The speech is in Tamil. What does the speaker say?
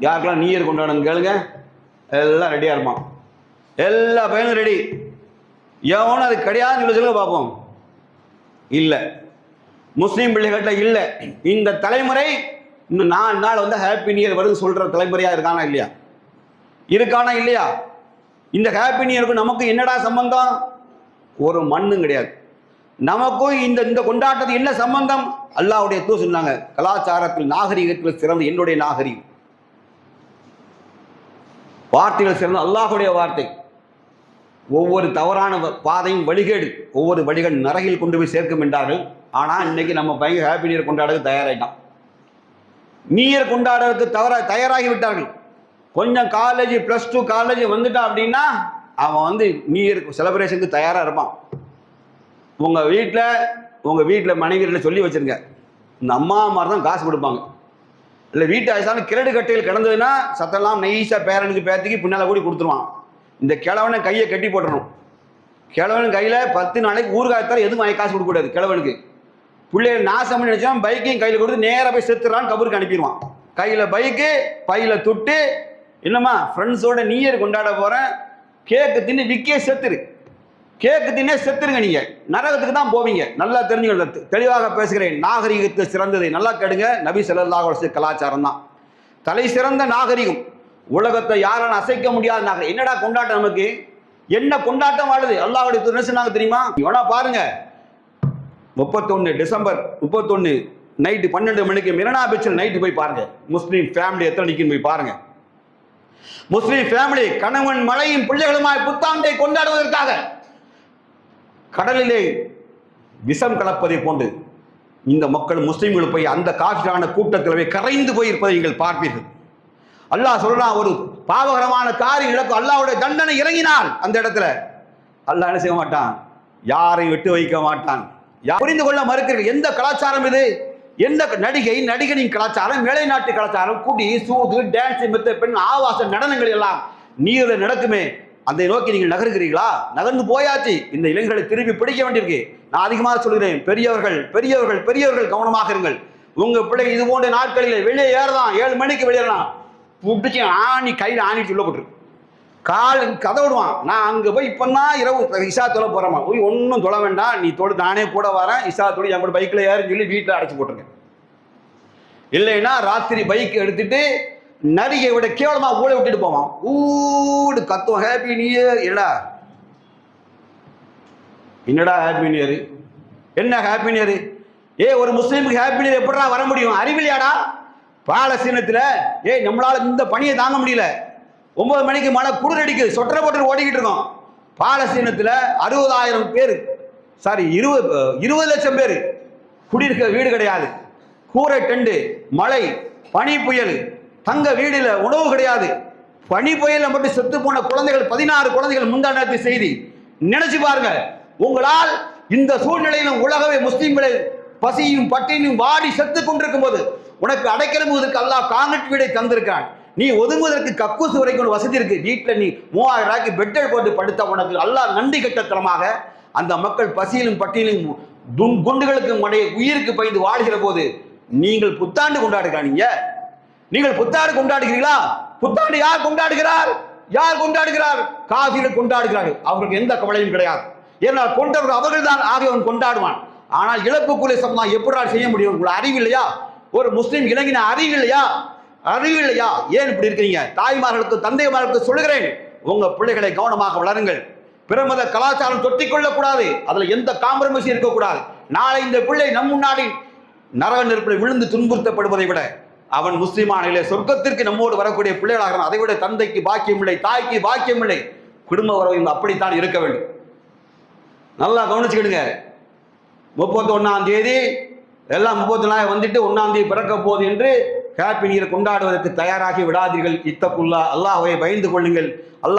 யாருக்கெல்லாம் நியூ இயர் கொண்டாடணும் கேளுங்க. எல்லாம் ரெடியாக இருப்பான். எல்லா பையனும் ரெடி எவனும் அது கிடையாதுன்னு சொல்லி சொல்லுங்க பார்ப்போம். இல்லை. முஸ்லீம் பிள்ளைகள்கிட்ட இல்லை. இந்த தலைமுறை இன்னும் நாலு நாள் வந்து ஹாப்பி நியூ இயர் வருது சொல்கிற தலைமுறையாக இருக்கானா இல்லையா? இருக்கானா இல்லையா? இந்த ஹாப்பி நியூ நமக்கு என்னடா சம்பந்தம்? ஒரு மண்ணும் கிடையாது. நமக்கும் இந்த இந்த கொண்டாட்டத்துக்கு என்ன சம்பந்தம்? அல்லாவுடைய தூ சொன்னாங்க கலாச்சாரத்தில் நாகரிகத்தில் சிறந்த என்னுடைய நாகரிகம். வார்த்தைகள் சிறந்த அல்லாஹுடைய வார்த்தை. ஒவ்வொரு தவறான வ- பாதையும் வழிகேடு. ஒவ்வொரு வழிகள் நரகில் கொண்டு போய் சேர்க்கும் என்றார்கள். ஆனால் இன்னைக்கு நம்ம பையன் ஹாப்பி நியர் கொண்டாடுறது தயாராகிட்டான் நியர் கொண்டாடுறதுக்கு தவற தயாராகி விட்டார்கள். கொஞ்சம் காலேஜ் ப்ளஸ் டூ காலேஜ் வந்துட்டான் அப்படின்னா அவன் வந்து நியர் செலப்ரேஷனுக்கு செலிப்ரேஷனுக்கு தயாராக இருப்பான். உங்கள் வீட்டில் உங்கள் வீட்டில் மனைவியில் சொல்லி வச்சிருங்க. இந்த அம்மா மாதிரி தான் காசு கொடுப்பாங்க. இல்லை வீட்டு ஆயுசாலும் கிரடு கட்டையில் கிடந்ததுன்னா சத்தெல்லாம் நைஸாக பேரனுக்கு பேத்திக்கு பின்னால் கூடி கொடுத்துருவான். இந்த கிழவனை கையை கட்டி போட்டுறணும். கிழவன் கையில் பத்து நாளைக்கு ஊர்காயத்தால் எதுவும் வாங்கி காசு கொடுக்கக்கூடாது கிழவனுக்கு. பிள்ளைகள் நாசம் நினைச்சா பைக்கையும் கையில் கொடுத்து நேராக போய் செத்துறான்னு கபருக்கு அனுப்பிடுவான். கையில் பைக்கு பையில் துட்டு என்னம்மா ஃப்ரெண்ட்ஸோட நியூ இயர் கொண்டாட போகிறேன் கேக்கு தின்னு விக்கே செத்துரு. கேக்கு செத்துருங்க நீங்கள் நரகத்துக்கு தான் போவீங்க. நல்லா தெரிஞ்சுக்கணும் தெளிவாக பேசுகிறேன். நாகரிகத்து சிறந்தது நல்லா கேடுங்க. நபி ஸல்லல்லாஹு அலைஹி கலாச்சாரம் தான். தலை சிறந்த நாகரிகம். உலகத்தை யாராலும் அசைக்க முடியாத நாகரிகம் என்னடா கொண்டாட்டம் நமக்கு? என்ன கொண்டாட்டம் வாழுது? அல்லாவுடைய தூதர் சொன்னாங்க தெரியுமா? வேணா பாருங்க. முப்பத்தொன்று டிசம்பர் முப்பத்தொன்று நைட்டு பன்னெண்டு மணிக்கு மிரணா பீச்சில் நைட்டு போய் பாருங்க. முஸ்லீம் ஃபேமிலி எத்தனை நிற்கின்னு போய் பாருங்க. முஸ்லீம் ஃபேமிலி கணவன் மழையும் பிள்ளைகளுமாய் புத்தாண்டை கொண்டாடுவதற்காக கடலிலே விஷம் கலப்பதை போன்று இந்த மக்கள் முஸ்லீம்கள் போய் அந்த காஃபிரான கூட்டத்தில் போய் கரைந்து போயிருப்பதை நீங்கள் பார்ப்பீர்கள். அல்லாஹ் சொல்றான் ஒரு பாவகரமான காரியம் இழப்பு அல்லாவுடைய தண்டனை இறங்கினால் அந்த இடத்துல அல்லாஹ் என்ன செய்ய மாட்டான்? யாரையும் விட்டு வைக்க மாட்டான்? புரிந்து கொள்ள மறுக்கிறீர்கள். எந்த கலாச்சாரம் இது? எந்த நடிகை நடிகனின் கலாச்சாரம் மேலை நாட்டு கலாச்சாரம் குடி சூது டான்ஸ் மெத்த பெண் ஆவாச நடனங்கள் எல்லாம் நீரில் நடக்குமே. அதை நோக்கி நீங்கள் நகர்கிறீர்களா? நகர்ந்து போயாச்சு. இந்த இளைஞர்களை திருப்பி பிடிக்க வேண்டியிருக்கு. நான் அதிகமாக சொல்கிறேன் பெரியவர்கள் பெரியவர்கள் பெரியவர்கள் கவனமாக இருங்கள். உங்க பிள்ளைங்க இது போன்ற நாட்களில் வெளியே ஏறலாம். ஏழு மணிக்கு வெளியேறலாம். பிடிச்சி ஆணி கையில் ஆணிட்டு உள்ள போட்டுரு. கால் கதை விடுவான். நான் அங்கே போய் இப்போன்னா இரவு? இசா தொலை போகிறேம்மா போய் ஒன்றும் தொலை வேண்டாம். நீ தொடு நானே கூட வரேன். இசா தொடு என் கூட பைக்கில் ஏறுன்னு சொல்லி வீட்டில் அடைச்சி போட்டுருங்க. இல்லைன்னா ராத்திரி பைக் எடுத்துட்டு நரிகை விட கேவலமாக ஊழ விட்டுட்டு போவான். ஊடு கத்துவோம் ஹாப்பி நியூ இயர் என்னடா? என்னடா ஹாப்பி நியூ இயர் என்ன ஹாப்பி நியூ இயர் ஏ ஒரு முஸ்லீமுக்கு ஹாப்பி நியூ இயர் எப்படா வர முடியும்? அறிவில்லையாடா? பாலஸ்தீனத்தில் ஏய் நம்மளால இந்த பணியை தாங்க முடியல. ஒன்பது மணிக்கு மழை குளிர் அடிக்குது. சொட்டரை போட்டு ஓடிக்கிட்டு இருக்கோம். பாலஸ்தீனத்தில் அறுபதாயிரம் பேர். சாரி இருபது இருபது லட்சம் பேர். குடியிருக்க வீடு கிடையாது. கூரை டெண்டு மழை பனி புயல் தங்க வீடுல உணவு கிடையாது. பனி புயலில் மட்டும் செத்து போன குழந்தைகள் பதினாறு குழந்தைகள் முந்தாண்டத்து செய்தி. நினைச்சு பாருங்க. உங்களால் இந்த சூழ்நிலையிலும் உலகவே முஸ்லீம்களை பசியும் பட்டினியும் வாடி செத்து கொண்டிருக்கும் போது உனக்கு அடைக்கலம் அல்லா அல்லாஹ் காங்கிரட் வீடை தந்திருக்கான் நீ ஒதுங்குவதற்கு கக்கூசு வரைக்கும் வசதி இருக்கு. வீட்டில் நீ மூவாயிரம் ரூபாய்க்கு பெட்டல் போட்டு படுத்த உனக்கு அல்லாஹ் நன்றி கட்டத்தனமாக அந்த மக்கள் பசியிலும் பட்டியலும் துன் குண்டுகளுக்கு உடைய உயிருக்கு பயந்து வாடுகிற போது நீங்கள் புத்தாண்டு கொண்டாடுகிறானீங்க நீங்கள் புத்தாண்டு கொண்டாடுகிறீர்களா? புத்தாண்டு யார் கொண்டாடுகிறார்? யார் கொண்டாடுகிறார்? காவிரி கொண்டாடுகிறார்கள். அவர்களுக்கு எந்த கவலையும் கிடையாது. ஏனால் கொண்டவர்கள் அவர்கள் தான் ஆகியவன் கொண்டாடுவான். ஆனால் இழப்புக்குள்ளே சமுதாயம் எப்படி செய்ய முடியும்? உங்களுக்கு அறிவில்லையா ஒரு முஸ்லீம் இளைஞன அறிவில்லையா அறிவில்லையா ஏன் இப்படி இருக்கிறீங்க? தாய்மார்களுக்கு தந்தைமார்களுக்கு சொல்லுகிறேன். உங்க பிள்ளைகளை கவனமாக வளருங்கள். பிரமத கலாச்சாரம் தொட்டிக் கொள்ளக்கூடாது அதுல எந்த காம்ப்ரமைஸும் இருக்கக்கூடாது. நாளை இந்த பிள்ளை நம் முன்னாடி நரக நெருப்பில் விழுந்து துன்புறுத்தப்படுவதை விட அவன் முஸ்லிமானிலே சொர்க்கத்திற்கு நம்மோடு வரக்கூடிய பிள்ளைகளாக அதை விட தந்தைக்கு பாக்கியம் இல்லை தாய்க்கு பாக்கியம் இல்லை. குடும்ப உறவு அப்படித்தான் இருக்க வேண்டும். நல்லா கவனிச்சுக்கிடுங்க. முப்பத்தி ஒன்னாம் தேதி எல்லாம் முப்பத்தி நாள் வந்துட்டு ஒன்னாம் தேதி பிறக்க போது என்று ஹாப்பி நியர் கொண்டாடுவதற்கு தயாராகி விடாதீர்கள். இத்தக்குல்லா அல்லாஹுவை பயந்து கொள்ளுங்கள். அல்லாஹ்